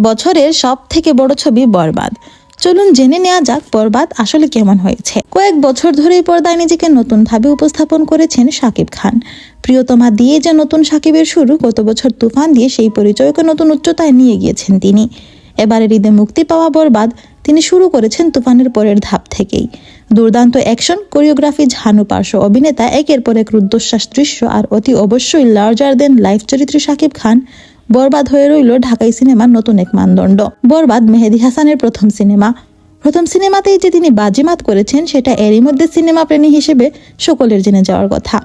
বছরের সব থেকে বড় ছবি বরবাদ। চলুন জেনে নেওয়া যাক বরবাদ আসলে কেমন হয়েছে। কয়েক বছর ধরেই পর্দায় নিজেকে নতুনভাবে উপস্থাপন করেছেন সাকিব খান। প্রিয়তমা দিয়ে যে নতুন সাকিবের শুরু, গত বছর তুফান দিয়ে সেই পরিচয়কে নতুন উচ্চতায় নিয়ে গিয়েছেন তিনি। এবারের ঈদে মুক্তি পাওয়া বরবাদ তিনি শুরু করেছেন তুফানের পরের ধাপ থেকেই। দুর্দান্ত অ্যাকশন, কোরিওগ্রাফি, ঝানু পার্শ্ব অভিনেতা, একের পর এক রুদ্ধশ্বাস দৃশ্য আর অতি অবশ্যই লার্জার দেন লাইফ চরিত্রে শাকিব খান। বরবাদ হয়ে রইল ঢাকাই সিনেমার নতুন এক মানদণ্ড। বরবাদ মেহেদি হাসানের প্রথম সিনেমা। প্রথম সিনেমাতেই যে তিনি বাজিমাত করেছেন, সেটা এরই মধ্যে সিনেমা প্রেমী হিসেবে সকলের জেনে যাওয়ার কথা।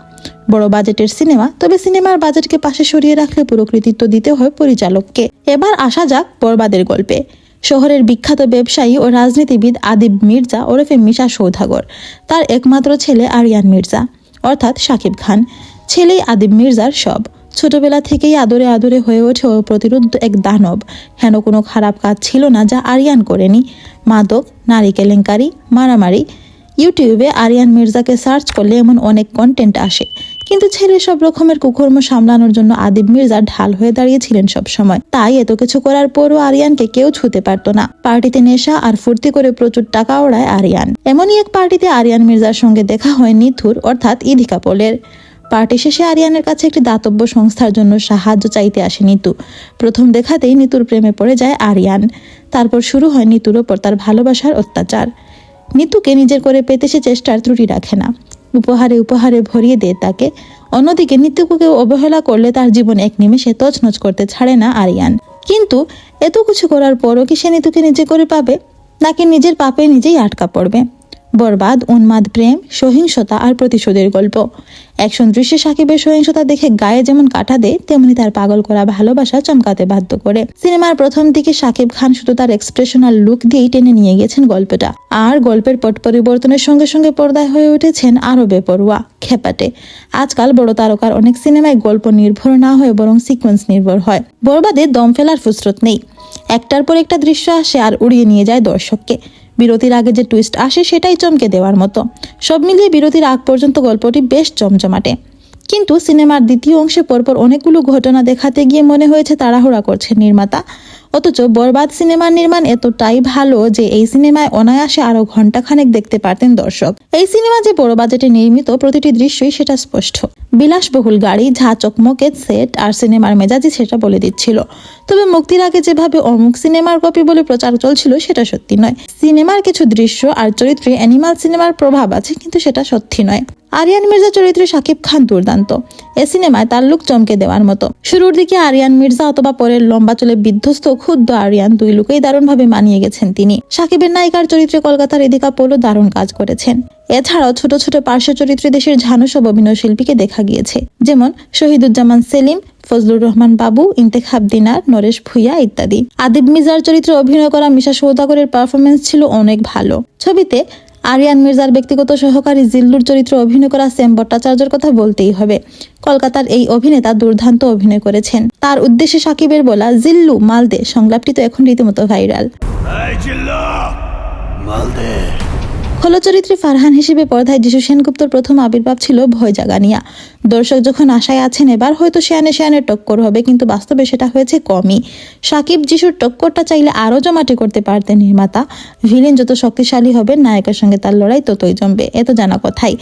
বড় বাজেটের সিনেমা, তবে সিনেমার বাজেটকে পাশে সরিয়ে রাখলে পুরো কৃতিত্ব দিতে হয় পরিচালককে। এবার আসা যাক বরবাদের গল্পে। শহরের বিখ্যাত ব্যবসায়ী ও রাজনীতিবিদ আদিব মির্জা ওরফে মিশা সৌধাগর, তার একমাত্র ছেলে আরিয়ান মির্জা, অর্থাৎ শাকিব খান। ছেলেই আদিব মির্জার সব। ছোটবেলা থেকেই আদরে আদরে হয়ে ওঠে ও প্রতিরোধ এক দানব। হেন কোনো খারাপ কাজ ছিল না যা আরিয়ান করেনি। মাদক, নারী কেলেঙ্কারি, মারামারি। ইউটিউবে আরিয়ান মির্জাকে সার্চ করলে এমন অনেক কন্টেন্ট আসে। কিন্তু ছেলে সব রকমের কুকর্ম সামলানোর জন্য আদিব মির্জা ঢাল হয়ে দাঁড়িয়েছিলেন সব সময় তাই এত কিছু করার পরও আরিয়ানকে কেউ ছুতে পারতো না। পার্টিতে নেশা আর ফুর্তি করে প্রচুর টাকা ওড়ায় আরিয়ান। এমনই এক পার্টিতে আরিয়ান মির্জার সঙ্গে দেখা হয় নিথুর, অর্থাৎ ইধিকা পোলের। পার্টি শেষে আরিয়ানের কাছে একটি দাতব্য সংস্থার জন্য সাহায্য চাইতে আসে নিতু। প্রথম দেখাতেই নিতুর প্রেমে পড়ে যায় আরিয়ান। তারপর শুরু হয় নিতুর ওপর তার ভালোবাসার অত্যাচার। নিতুকে নিজের করে পেতে সে চেষ্টার ত্রুটি রাখে না। উপহারে উপহারে ভরিয়ে দেয় তাকে। অন্যদিকে নিতুকে অবহেলা করলে তার জীবন এক নিমেষে তছনছ করতে ছাড়ে না আরিয়ান। কিন্তু এত কিছু করার পরও কি সে নিতুকে নিজে করে পাবে? নাকি নিজের পাপে নিজেই আটকা পড়বে? বরবাদ, উন্মাদ, প্রেম, সহিংসতা আর প্রতিশোধের গল্প। অ্যাকশন দৃশ্যে সাকিবের সহিংসতা দেখে গায়ে যেমন কাটা দেয়, তেমনি তার পাগল করা ভালোবাসা চমকাতে বাধ্য করে। সিনেমার প্রথম দিকে সাকিব খান শুধু তার এক্সপ্রেশনাল লুক দিয়েই টেনে নিয়ে গেছেন গল্পটা। আর গল্পের পট পরিবর্তনের সঙ্গে সঙ্গে পর্দায় হয়ে উঠেছেন আরও বেপরোয়া, খেপাটে। আজকাল বড় তারকার অনেক সিনেমায় গল্প নির্ভর না হয়ে বরং সিকোয়েন্স নির্ভর হয়। বরবাদে দম ফেলার ফুসরত নেই। একটার পর একটা দৃশ্য আসে আর উড়িয়ে নিয়ে যায় দর্শককে। বিরতির আগে যে টুইস্ট আসে সেটাই চমকে দেওয়ার মতো। সব মিলিয়ে বিরতির আগ পর্যন্ত গল্পটি বেশ জমজমাটে কিন্তু সিনেমার দ্বিতীয় অংশে পরপর অনেকগুলো ঘটনা দেখাতে গিয়ে মনে হয়েছে তাড়াহুড়া করছে নির্মাতা। অথচ বরবাদ সিনেমার নির্মাণ এতটাই ভালো যে এই সিনেমায় অনায়াসে আরও ঘন্টাখানেক দেখতে পারতেন দর্শক। এই সিনেমা যে বড় বাজেটে নির্মিত প্রতিটি দৃশ্যই সেটা স্পষ্ট। বিলাসবহুল গাড়ি, ঝা চকমকে সেট আর সিনেমার মেজাজি সেটা বলে দিচ্ছিল। তবে মুক্তির আগে যেভাবে অমুক সিনেমার কপি বলে প্রচার চলছিল, সেটা সত্যি নয়। সিনেমার কিছু দৃশ্য আর চরিত্রে অ্যানিমাল সিনেমার প্রভাব আছে, কিন্তু সেটা সত্যি নয়। আরিয়ান মির্জা চরিত্রে শাকিব খান দুর্দান্ত। এ সিনেমায় তার লুক চমকে দেওয়ার মতো। শুরুর দিকে আরিয়ান মির্জা অথবা পরের লম্বা চলে বিধ্বস্ত ক্ষুদ্র আরিয়ান দুই লুকেই দারুণভাবে মানিয়ে গেছেন তিনি। শাকিবের নায়িকার চরিত্রে কলকাতার এদিকা পোলো দারুণ কাজ করেছেন। এছাড়াও ছোট ছোট পার্শ্ব চরিত্রে দেশের ঝানু সব অভিনয় শিল্পীকে দেখা গিয়েছে, যেমন শহীদুজ্জামান সেলিম, ফজলুর রহমান বাবু, ইন্তেখাব দিনার, নরেশ ভুইয়া ইত্যাদি। আদিব মির্জার চরিত্রে অভিনয় করা মিশা সৌদাগরের পারফরমেন্স ছিল অনেক ভালো। ছবিতে আরিয়ান মির্জার ব্যক্তিগত সহকারী জিল্লুর চরিত্রে অভিনয় করা শ্যাম ভট্টাচার্যের কথা বলতেই হবে। কলকাতার এই অভিনেতা দুর্দান্ত অভিনয় করেছেন। তার উদ্দেশ্যে সাকিবের বলা জিল্লু, মালদে, সংলাপটি তো এখন রীতিমতো ভাইরাল। মালদে। খোলো চরিত্রে ফারহান হিসেবে পর্দায় যিশু সেনগুপ্তর প্রথম আবির্ভাব ছিল ভয় জাগানিয়া দর্শক যখন আশায় আছেন এবার হয়তো শেয়ানে শেয়ানে টক্কর হবে, কিন্তু বাস্তবে সেটা হয়েছে কমই। সাকিব যিশুর টক্করটা চাইলে আরও জমাটে করতে পারতেন নির্মাতা। ভিলেন যত শক্তিশালী হবে নায়কের সঙ্গে তার লড়াই ততই জমবে এত জানা কথাই।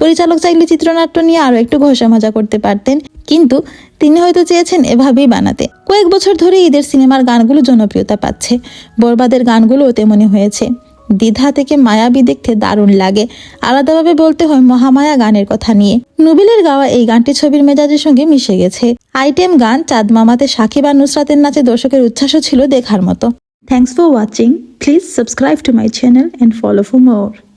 পরিচালক চাইলে চিত্রনাট্য নিয়ে আরও একটু ঘষা মজা করতে পারতেন, কিন্তু তিনি হয়তো চেয়েছেন এভাবেই বানাতে। কয়েক বছর ধরে ঈদের সিনেমার গানগুলো জনপ্রিয়তা পাচ্ছে। বরবাদের গানগুলোও তেমনই হয়েছে। দ্বিধা থেকে মায়াবী দেখতে দারুণ লাগে। আলাদাভাবে বলতে হয় মহামায়া গানের কথা নিয়ে। নুবিলের গাওয়া এই গানটি ছবির মেজাজের সঙ্গে মিশে গেছে। আইটেম গান, চাঁদ মামাতে সাকিব আর নুসরাতের নাচে দর্শকের উচ্ছ্বাসও ছিল দেখার মতো। Thanks for watching please subscribe to my channel and follow for more